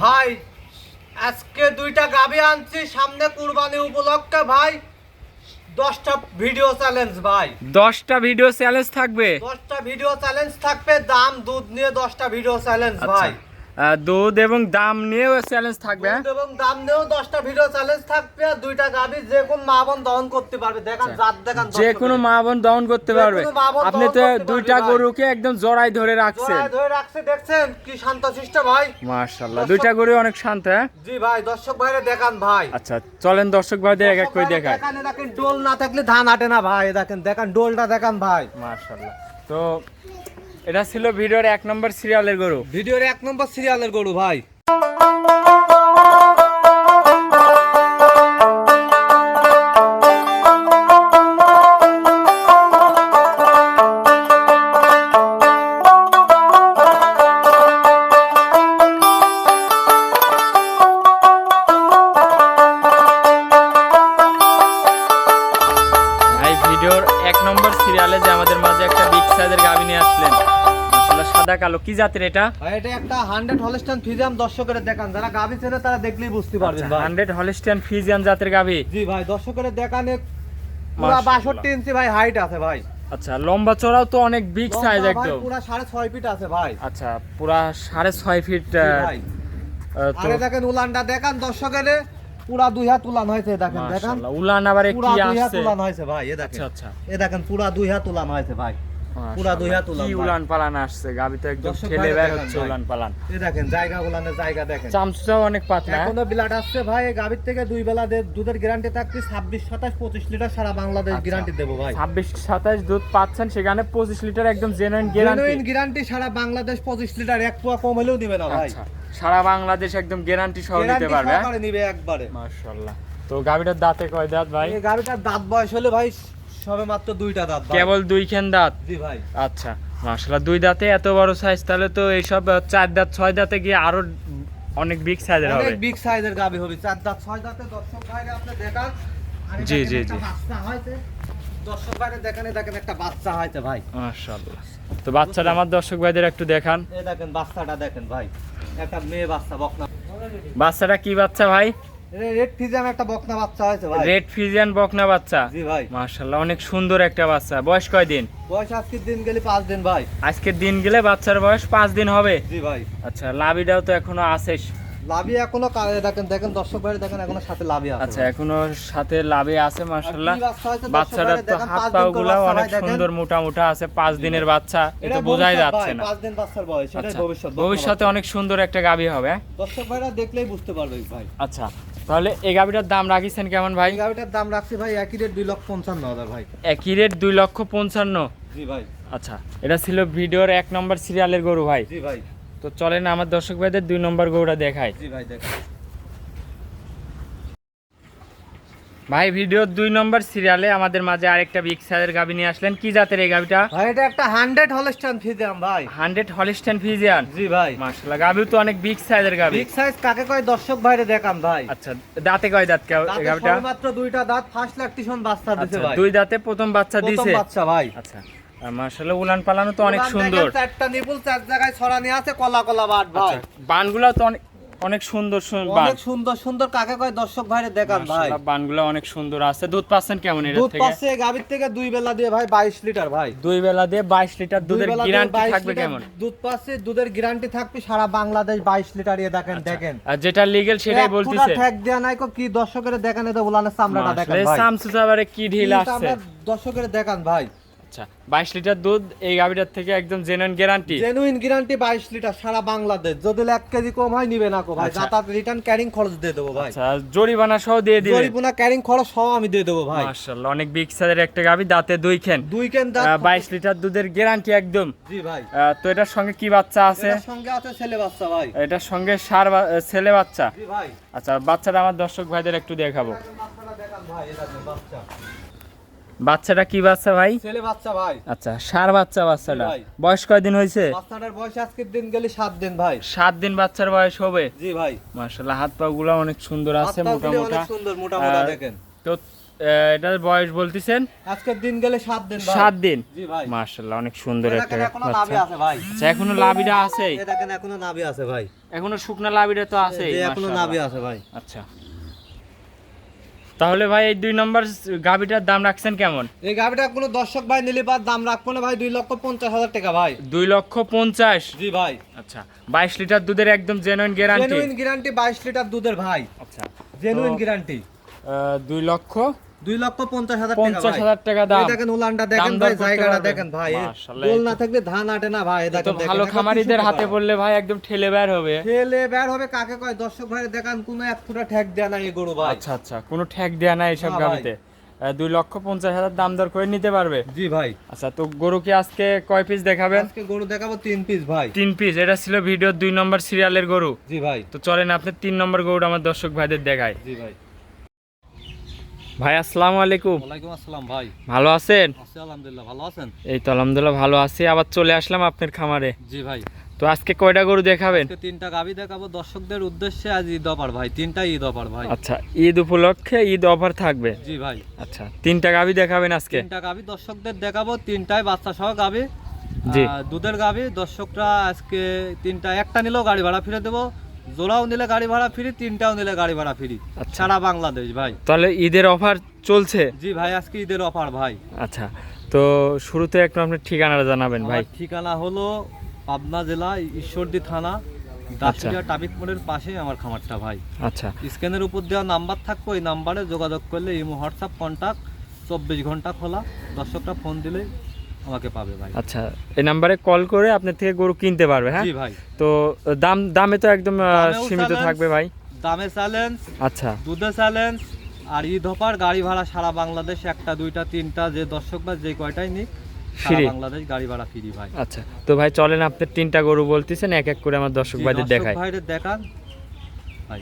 ভাই আজকে দুইটা গাবি আনছি সামনে কুরবানি উপলক্ষে ভাই। দশটা ভিডিও চ্যালেঞ্জ ভাই। দশটা ভিডিও চ্যালেঞ্জ থাকবে? দশটা ভিডিও চ্যালেঞ্জ থাকবে দাম দুধ নিয়ে দশটা ভিডিও চ্যালেঞ্জ ভাই। দুধ এবং দাম নিয়েও চ্যালেঞ্জ থাকবে হ্যাঁ? এবং দাম নিয়েও দশটা ভিডিও চ্যালেঞ্জ থাকবে আর দুইটা গাবি যে কোন মা বোন দহন করতে পারবে। দেখান জাত দেখান আচ্ছা। যে কোনো মা বোন দহন করতে পারবে। আপনি তো দুইটা গরুকে একদম জড়াই ধরে রাখছেন ধরে রাখছে দেখছেন? কি শান্ত শিষ্ট ভাই। মাশাআল্লাহ। দুইটা গরু অনেক শান্ত হ্যাঁ? জি ভাই দর্শক ভাইরে দেখান ভাই। আচ্ছা চলেন দর্শক ভাইদের এক এক করে দেখেন দেখেন ডোল না থাকলে ধান আটে না ভাই। দেখেন দেখেন ডোলটা দেখান ভাই। মাশাআল্লাহ। তো এটা ছিল ভিডিওর এক নম্বর সিরিয়ালের গরু। ভিডিওর এক নম্বর সিরিয়ালের গরু ভাই। ভিডিওর এক নম্বর সিরিয়ালে যে আমাদের মাঝে একটা বিগ সাইজের গাভী নিয়ে আসলেন। সাদা কালো কি জাতের এটা? এটা একটা হান্ড্রেড হলস্টান ফিজিয়াম দর্শকের দেখান। যারা গাবি চেনে তারা দেখলেই বুঝতে পারবেন ভাই। হান্ড্রেড হলিস্টিয়ান ফিজিয়ান জাতের জি ভাই দর্শকের দেখানে পুরা মাশাআল্লাহ। ইঞ্চি ভাই হাইট আছে ভাই। আচ্ছা লম্বা চড়াও তো অনেক বিগ সাইজ একদম। পুরা সাড়ে ছয় ফিট আছে ভাই। আচ্ছা পুরা সাড়ে ছয় ফিট জি ভাই। আরে দেখেন উলানটা দেখান দর্শকের পুরা দুই হাত উলান হয়েছে দেখেন দেখেন। উলান আবার পুরা কি দুই হাত উলান হয়েছে ভাই এ দেখেন। আচ্ছা আচ্ছা। এ দেখেন পুরা দুই হাত উলান হয়েছে ভাই। পুরা দুই হাত উলান উলান পালান আসছে গাভী তো একদম ঠেলে বের হচ্ছে উলান পালান এ দেখেন জায়গা উলানের জায়গা দেখেন। চামচটাও অনেক পাতলা? এখনও বিলাট আসছে ভাই এই থেকে দুই বেলা দুধের গ্যারান্টি থাকছে ছাব্বিশ সাতাশ পঁচিশ লিটার সারা বাংলাদেশ আচ্ছা। গ্যারান্টি দেবো ভাই। ছাব্বিশ সাতাশ দুধ পাচ্ছেন সেখানে পঁচিশ লিটার একদম জেনুইন গ্যারান্টি জেনুইন গ্যারান্টি সারা বাংলাদেশ পঁচিশ লিটার এক পোয়া কম হলেও দিবে না ভাই। আচ্ছা সারা বাংলাদেশ একদম গ্যারান্টি সহ নিতে গ্যারান্টি পারবে হ্যাঁ? সহকারে নিবে একবারে। মাশাআল্লাহ। তো গাভীটার দাঁতে কয় দাঁত ভাই? এই গাভীটার দাঁত বয়স হলে ভাই সবে মাত্র দুইটা দাঁত কেবল দুই খেন দাঁত? জি ভাই। আচ্ছা মাশাআল্লাহ দুই দাঁতে এত বড় সাইজ তাহলে তো এইসব চার দাঁত ছয় দাঁতে গিয়ে আরও অনেক বিগ সাইজের হবে। অনেক বিগ সাইজের গাভী হবে। চার দাঁত ছয় দাঁতে দর্শক ভাইরে আপনি দেখান। জি, জি, জি। বাচ্চা হয়েছে। দর্শক ভাইরে দেখেন দেখেন একটা বাচ্চা হয়েছে ভাই। মাশাআল্লাহ। তো বাচ্চাটা আমার দর্শক ভাইদের একটু দেখান। এই দেখেন বাচ্চাটা দেখেন ভাই। একটা মেয়ে বাচ্চা বকনা। বাচ্চাটা কি বাচ্চা ভাই? রেড ফিজাম একটা বকনা বাচ্চা হয়েছে ভাই। রেড ফিজিয়ান বকনা বাচ্চা। জি ভাই। মাশাআল্লাহ অনেক সুন্দর একটা বাচ্চা। বয়স কয় দিন বয়স আজকের দিন গেলে পাঁচ দিন ভাই। আজকের দিন গেলে বাচ্চার বয়স পাঁচ দিন হবে? জি ভাই। আচ্ছা লাভিটাও তো এখনও আছে। লাভি এখনও দেখেন দেখেন দর্শক ভাই দেখেন এখনও সাথে লাভি আছে আচ্ছা এখনও সাথে লাভে আছে মাশাআল্লাহ। আর কি বাচ্চা হয়েছে দর্শক বাচ্চাটার ভাইরে তো হাত পাঁচ পা দিন করে গুলা বাচ্চা অনেক সুন্দর মোটা মোটা আছে পাঁচ দিনের বাচ্চা এটা বোঝাই যাচ্ছে না। পাঁচ দিন বাচ্চার বয়স সেটাই আচ্ছা ভবিষ্যৎ ভবিষ্যতে অনেক সুন্দর একটা গাভী হবে? দর্শক ভাইরা দেখলেই বুঝতে পারবে ভাই। আচ্ছা তাহলে এই গাড়িটার দাম রাখিছেন কেমন ভাই? এই গাভিটার দাম রাখছি ভাই একই রেট দুই লক্ষ পঞ্চান্ন হাজার ভাই। একই রেট দুই লক্ষ পঞ্চান্ন? জি ভাই। আচ্ছা এটা ছিল ভিডিওর এক নম্বর সিরিয়ালের গরু ভাই। জি ভাই। তো চলেন আমার দর্শক ভাইদের দুই নম্বর গরুটা দেখায় জি ভাই দেখেন ভাই ভিডিওর দুই নম্বর সিরিয়ালে আমাদের মাঝে আরেকটা বিগ সাইজের গাভী নিয়ে আসলেন। কি জাতের এই গাভীটা ভাই এটা একটা হান্ড্রেড হলস্টান ফিজাম ভাই। হান্ড্রেড হলিস্টেন ফিজিয়ান জি ভাই। মাশাআল্লাহ গাভী তো অনেক বিগ সাইজের গাভী বিগ সাইজ কাকে কয়? দর্শক ভাইরে দেখান ভাই। আচ্ছা দাঁতে কয় দাঁত গাভীটা মাত্র দুইটা দাঁত ফার্স্ট ল্যাকটেশন বাচ্চা দিছে আচ্ছা ভাই। দুই দাঁতে প্রথম বাচ্চা প্রথম দিছে? বাচ্চা ভাই। আচ্ছা মাশাআল্লাহ উলান পালানো তো অনেক সুন্দর। চারটা নিপুল চার জায়গায় ছড়ানি আছে কলা কলা বাট ভাই। আচ্ছা বানগুলা তো অনেক অনেক সুন্দর সুন্দর অনেক সুন্দর সুন্দর কাকে কয়? দর্শক ভাইরে দেখান ভাই। বানগুলা অনেক সুন্দর আছে। দুধ পাচ্ছেন কেমন এর দুধ থেকে? পাচ্ছে গাভীর থেকে দুই বেলা দিয়ে ভাই বাইশ লিটার ভাই। দুই বেলা দিয়ে বাইশ লিটার দুই দুধের গ্যারান্টি থাকবে কেমন? দুধ পাচ্ছে দুধের গ্যারান্টি থাকবে সারা বাংলাদেশ বাইশ লিটার ইয়ে দেখেন দেখেন। আর যেটা লিগেল সেটাই বলতেছে। ঠেক দেয়া নাই কো কি দর্শকের দেখেন এটা উলানের চামড়াটা দেখেন ভাই। শামসু সাবারে কি ঢিল আসছে। দর্শকের দেখান ভাই। আচ্ছা বাইশ লিটার দুধ এই গাভীটার থেকে একদম জেনুইন গ্যারান্টি জেনুইন গ্যারান্টি বাইশ লিটার সারা বাংলাদেশ। যদি এক কেজি কম হয় নিবে না কো ভাই। আচ্ছা। যাতায়াত রিটার্ন ক্যারিং খরচ দিয়ে দেবো ভাই। আচ্ছা জরিমানা সহ দিয়ে দিবেন জরিপুনা ক্যারিং খরচ সহ আমি দিয়ে দেবো ভাই। মাশাআল্লাহ অনেক বিগ সাইজের একটা গাভী দাঁতে দুই খেন। দুই কেন দাঁত বাইশ লিটার দুধের গ্যারান্টি একদম। জি ভাই। তো এটার সঙ্গে কি বাচ্চা আছে? এটার সঙ্গে আছে ছেলে বাচ্চা ভাই। এটার সঙ্গে সার বা- ছেলে বাচ্চা? জি ভাই। আচ্ছা বাচ্চাটা আমার দর্শক ভাইদের একটু দেখাবো। বাচ্চাটা দেখান ভাই এটা বাচ্চাটা কি বাচ্চা ভাই? ছেলে বাচ্চা ভাই। আচ্ছা সার বাচ্চা বাচ্চাটা। বয়স কয়দিন হয়েছে? বাচ্চাটার বয়স আজকের দিন গেলে সাত দিন ভাই। সাত দিন বাচ্চার বয়স হবে? জি ভাই। মাশাআল্লাহ হাত পা গুলা অনেক সুন্দর আছে মোটা মোটা সুন্দর মোটা মোটা দেখেন। তো এটার বয়স বলতেছেন? আজকের দিন গেলে সাত দিন সাত দিন? মার্শাল্লাহ অনেক সুন্দর একটা আচ্ছা এখনও লাভিটা আছে? দেখেন এখনও নাভি আছে ভাই। এখনও শুকনা লাভিটা তো আছে এখনও নাভি আছে ভাই। আচ্ছা। তাহলে ভাই এই দুই নম্বর গাভিটার দাম রাখছেন কেমন? এই গাভিটা কোনো দর্শক ভাই নিলে বা দাম রাখব না ভাই দুই লক্ষ পঞ্চাশ হাজার টাকা ভাই। দুই লক্ষ পঞ্চাশ? জি ভাই। আচ্ছা বাইশ লিটার দুধের একদম জেনুইন গ্যারান্টি জেনুইন গ্যারান্টি বাইশ লিটার দুধের ভাই। আচ্ছা জেনুইন গ্যারান্টি দুই লক্ষ দুই লক্ষ পঞ্চাশ হাজার টাকা পঞ্চাশ হাজার টাকা দাম। দেখেন উলানটা দেখেন দর ভাই জায়গাটা দেখেন ভাই। গোল না থাকলে ধান আটে না ভাই দেখেন দেখেন, ভালো খামারিদের হাতে পড়লে ভাই একদম ঠেলে বের হবে। ঠেলে বের হবে কাকে কয়? দর্শক ভাই দেখান কোনো এক ফুটা ঠেক দেয় না এই গরু ভাই। আচ্ছা আচ্ছা কোনো ঠেক দেয়া এইসব দুই লক্ষ পঞ্চাশ হাজার দাম দর করে নিতে পারবে? জি ভাই। আচ্ছা তো গরু কি আজকে কয় পিস দেখাবেন? আজকে গরু দেখাবো তিন পিস ভাই। তিন পিস এটা ছিল ভিডিওর দুই নম্বর সিরিয়ালের গরু। জি ভাই। তো চলেন আপনি তিন নম্বর গরুটা আমার দর্শক ভাইদের দেখায় জি ভাই। ভাই আসসালামু আলাইকুম। ওয়ালাইকুম আসসালাম ভাই। ভালো আছেন? আলহামদুলিল্লাহ ভালো আছেন? এই তো আলহামদুলিল্লাহ ভালো আছি। আবার চলে আসলাম আপনার খামারে। জি ভাই। তো আজকে কয়টা গরু দেখাবেন? তিনটা গাবি দেখাবো। দর্শকদের উদ্দেশ্যে আজ ঈদ অফার ভাই তিনটা ঈদ অফার ভাই। আচ্ছা ঈদ উপলক্ষে ঈদ অফার থাকবে? জি ভাই। আচ্ছা তিনটা গাভি দেখাবেন আজকে? তিনটা গাবি দর্শকদের দেখাবো তিনটায় বাচ্চা সহ গাবি। জি। দুধের গাবি। দর্শকরা আজকে তিনটা একটা নিলেও গাড়ি ভাড়া ফিরে দেবো। জোড়াও নিলে গাড়ি ভাড়া ফ্রি তিনটাও নিলে গাড়ি ভাড়া ফ্রি। আচ্ছা। সারা বাংলাদেশ ভাই। তাহলে ঈদের অফার চলছে? জি ভাই আজকে ঈদের অফার ভাই। আচ্ছা তো শুরুতে একটু আপনার ঠিকানাটা জানাবেন ভাই। ঠিকানা হলো পাবনা জেলা ঈশ্বরদী থানা দাসুরিয়া ট্রাফিক মোড়ের পাশে আমার খামারটা ভাই। আচ্ছা। স্ক্যানের উপর দেওয়া নাম্বার থাকবে ওই নাম্বারে যোগাযোগ করলে ইমো হোয়াটসঅ্যাপ কন্ট্যাক্ট চব্বিশ ঘণ্টা খোলা। দর্শকরা ফোন দিলে আমাকে পাবে ভাই। আচ্ছা এই নাম্বারে কল করে আপনার থেকে গরু কিনতে পারবে হ্যাঁ? ভাই। তো দাম দামে তো একদম সীমিত থাকবে ভাই। দামে চ্যালেঞ্জ আচ্ছা। দুধে চ্যালেঞ্জ আর ঈদ অফার গাড়ি ভাড়া সারা বাংলাদেশ একটা দুইটা তিনটা যে দর্শক বা যে কয়টাই নিক Free। বাংলাদেশ গাড়ি ভাড়া ফ্রি ভাই। আচ্ছা তো ভাই চলেন আপনার তিনটা গরু বলতেছেন এক এক করে আমার দর্শক ভাইদের দেখায় ভাইদের দেখান। ভাই